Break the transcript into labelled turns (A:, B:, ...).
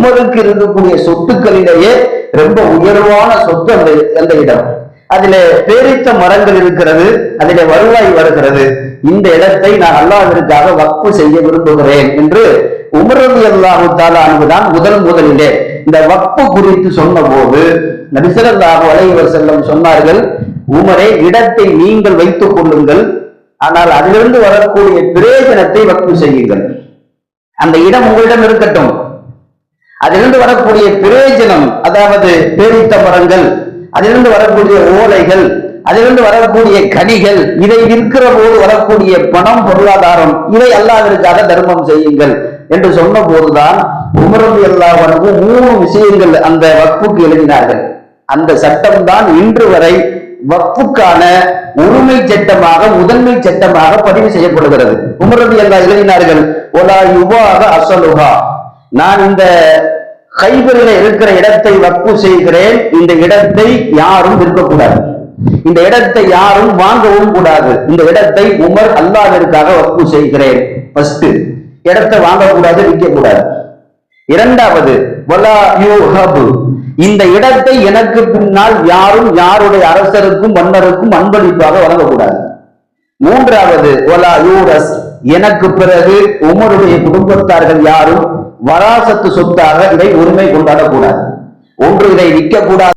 A: உமருக்கு இருக்கக்கூடிய சொத்துக்களிலேயே ரொம்ப உயர்வான சொத்து அந்த அந்த இடம். அதில பேரித்த மரங்கள் இருக்கிறது அதிலே வருவாய் வருகிறது. இந்த இடத்தை நான் அல்லாவிற்காக வக்பு செய்ய விரும்புகிறேன் என்று உமரது அல்லாஹு தாலானுதான் முதல் முதலிலே இந்த வக்பு குறித்து சொன்னபோது நபிசல்லாஹு அலைவர் செல்லம் சொன்னார்கள் உமரே இடத்தை நீங்கள் வைத்துக் கொள்ளுங்கள். ஆனால் அதிலிருந்து வரக்கூடிய பிரயோஜனத்தை வக்பு செய்யுங்கள். அந்த இடம் உங்களிடம் இருக்கட்டும். அதிலிருந்து வரக்கூடிய பிரயோஜனம் அதாவது பேரித்த மரங்கள் அதிலிருந்து வரக்கூடிய ஓலைகள் அதிலிருந்து வரக்கூடிய கனிகள் இதை விற்கிற போது வரக்கூடிய பணம் பொருளாதாரம் இதை அல்லாவிற்காக தர்மம் செய்யுங்கள் என்று சொன்ன போதுதான் உமரது அல்லாஹனுக்கு மூணு விஷயங்கள் அந்த வக்புக்கு எழுதினார்கள். அந்த சட்டம் தான் இன்று வரை வக்புக்கான உரிமை சட்டமாக முதன்மை சட்டமாக பதிவு செய்யப்படுகிறது. உமரது அல்லா எழுதினார்கள் ஒலா யுவாக அசலுகா நான் இந்த கைபரில இருக்கிற இடத்தை வப்பு செய்கிறேன். இந்த இடத்தை யாரும் விற்கக்கூடாது. இந்த இடத்தை யாரும் வாங்கவும் கூடாது. இந்த இடத்தை உமர் அல்லாவிற்காக வப்பு செய்கிறேன். ஃபர்ஸ்ட் இடத்தை வாங்கக்கூடாது விற்க கூடாது இரண்டாவது இந்த இடத்தை எனக்கு பின்னால் யாரும் யாருடைய அரசருக்கும் மன்னருக்கும் அன்பளிப்பாக வழங்கக்கூடாது. மூன்றாவது ஒலா யூரஸ். எனக்கு பிறகு உமருடைய குடும்பத்தார்கள் யாரும் வராசத்து சொத்தாக இதை உரிமை கொண்டாடக்கூடாது. ஒன்று இதை விற்கக்கூடாது.